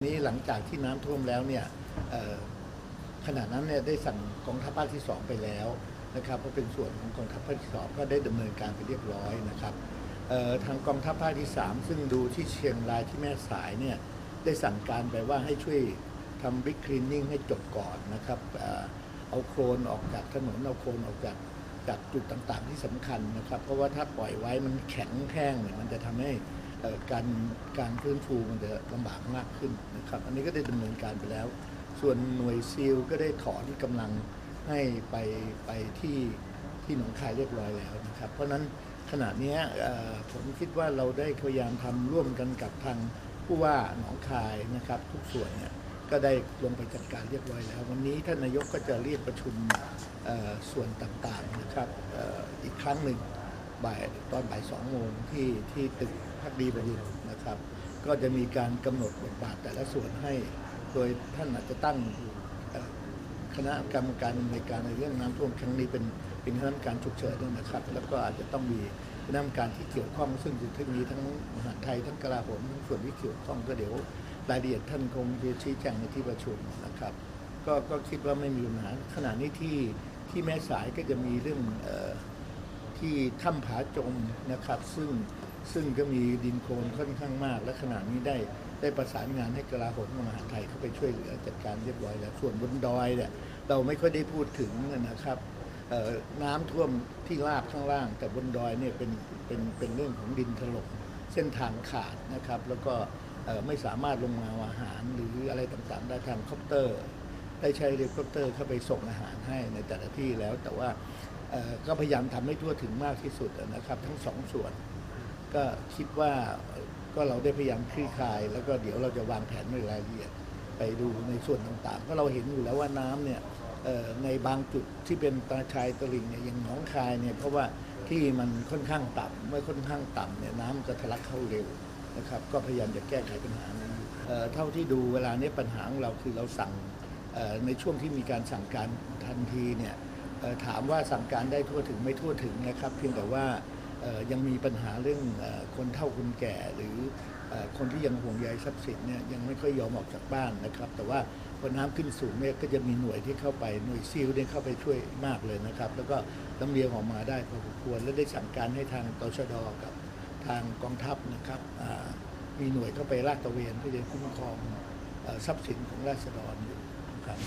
นี้หลังจากที่น้ำท่วมแล้วเนี่ยขณะนั้นเนี่ยได้สั่งกองทัพภาคที่ 2 ไปแล้วนะครับเพราะเป็นส่วนของกองทัพภาคที่ 2 ก็ได้ดำเนินการไปเรียบร้อยนะครับทางกองทัพภาคที่ 3 ซึ่งดูที่เชียงรายที่แม่สายเนี่ยได้สั่งการไปว่าให้ช่วยทำบิ๊กคลีนนิ่งให้จบก่อนนะครับเอาโคลนออกจากถนนเอาโคลนออกจากจากจุดต่างๆ ที่สำคัญนะครับ เพราะว่าถ้าปล่อยไว้มันแข็งแห้งเนี่ยมันจะทำให้ การการฟื้นฟูมันจะลำบากมากขึ้นนะครับ อันนี้ก็ได้ดำเนินการไปแล้ว ส่วนหน่วยซีลก็ได้ถอนกำลังให้ไปไปที่ที่หนองคายเรียบร้อยแล้วนะครับ เพราะฉะนั้นขณะนี้ผมคิดว่าเราได้พยายามทำร่วมกันกับทางผู้ว่าหนองคายนะครับ ทุกส่วนเนี่ยก็ได้ลงไปจัดการเรียบร้อยแล้ว วันนี้ท่านนายกก็จะเรียกประชุมส่วนต่างๆนะครับออีกครั้งหนึ่ง บ่ายตอนบ่ายสองโมงที่ที่ตึกพักดีประดิษฐ์นะครับ ก็จะมีการกำหนดบทบาทแต่ละส่วนให้ โดยท่านอาจจะตั้งคณะกรรมการในการในเรื่องน้ำท่วมครั้งนี้เป็นเป็นคณะกรรมการฉุกเฉินนะครับ แล้วก็อาจจะต้องมีคณะกรรมการที่เกี่ยวข้อง ซึ่งจะทั้งมีทั้งมหาไทยทั้งกลาโหมทั้งส่วนที่เกี่ยวข้องก็เดี๋ยวรายละเอียดท่านคงจะชี้แจงในที่ประชุมนะครับ ก็ก็คิดว่าไม่มีปัญหาขณะนี้ที่ที่แม่สายก็จะมีเรื่องอ ที่ถ้ำผาจมนะครับ ซึ่งซึ่งก็มีดินโคลนค่อนข้างมาก และขณะนี้ได้ได้ประสานงานให้กลาโหมมหาไทยเข้าไปช่วยเหลือจัดการเรียบร้อยแล้ว ส่วนบนดอยเนี่ยเราไม่ค่อยได้พูดถึงนะครับน้ำท่วมที่ลาดข้างล่าง แต่บนดอยเนี่ยเป็นเป็นเป็นเรื่องของดินถล่มเส้นทางขาดนะครับ แล้วก็ไม่สามารถลงมาอาหารหรืออะไรต่างๆได้ทางคอปเตอร์ ได้ใช้เฮลิคอปเตอร์เข้าไปส่งอาหารให้ในแต่ละที่แล้ว แต่ว่า ก็พยายามทำให้ทั่วถึงมากที่สุดนะครับ ทั้งสองส่วน ก็คิดว่าก็เราได้พยายามคลี่คลาย แล้วก็เดี๋ยวเราจะวางแผนในรายละเอียดไปดูในส่วนต่างๆเพราะเราเห็นอยู่แล้วว่าน้ำเนี่ยในบางจุดที่เป็นตาชายตลิ่งเนี่ยอย่างหนองคายเนี่ยเพราะว่าที่มันค่อนข้างต่ำเมื่อค่อนข้างต่ำเนี่ยน้ำจะทะลักเข้าเร็วนะครับ ก็พยายามจะแก้ไขปัญหานี้เท่าที่ดูเวลานี้ปัญหาของเราคือเราสั่งในช่วงที่มีการสั่งการทันทีเนี่ย ถามว่าสั่งการได้ทั่วถึงไม่ทั่วถึงนะครับ เพียงแต่ว่ายังมีปัญหาเรื่องคนเฒ่าคนแก่หรืออคนที่ยังห่วงใยทรัพย์สินเนี่ยยังไม่ค่อยยอมออกจากบ้านนะครับ แต่ว่าพอน้ำขึ้นสูงเนี่ยก็จะมีหน่วยที่เข้าไปหน่วยซิลเนี่ยเข้าไปช่วยมากเลยนะครับ แล้วก็ลำเลียงออกมาได้พอสมควรและได้สั่งการให้ทางตชดกับทางกองทัพนะครับมีหน่วยเข้าไปลาดตระเวนเพื่อจะคุ้มครองทรัพย์สินของราษฎรอยู่ครับ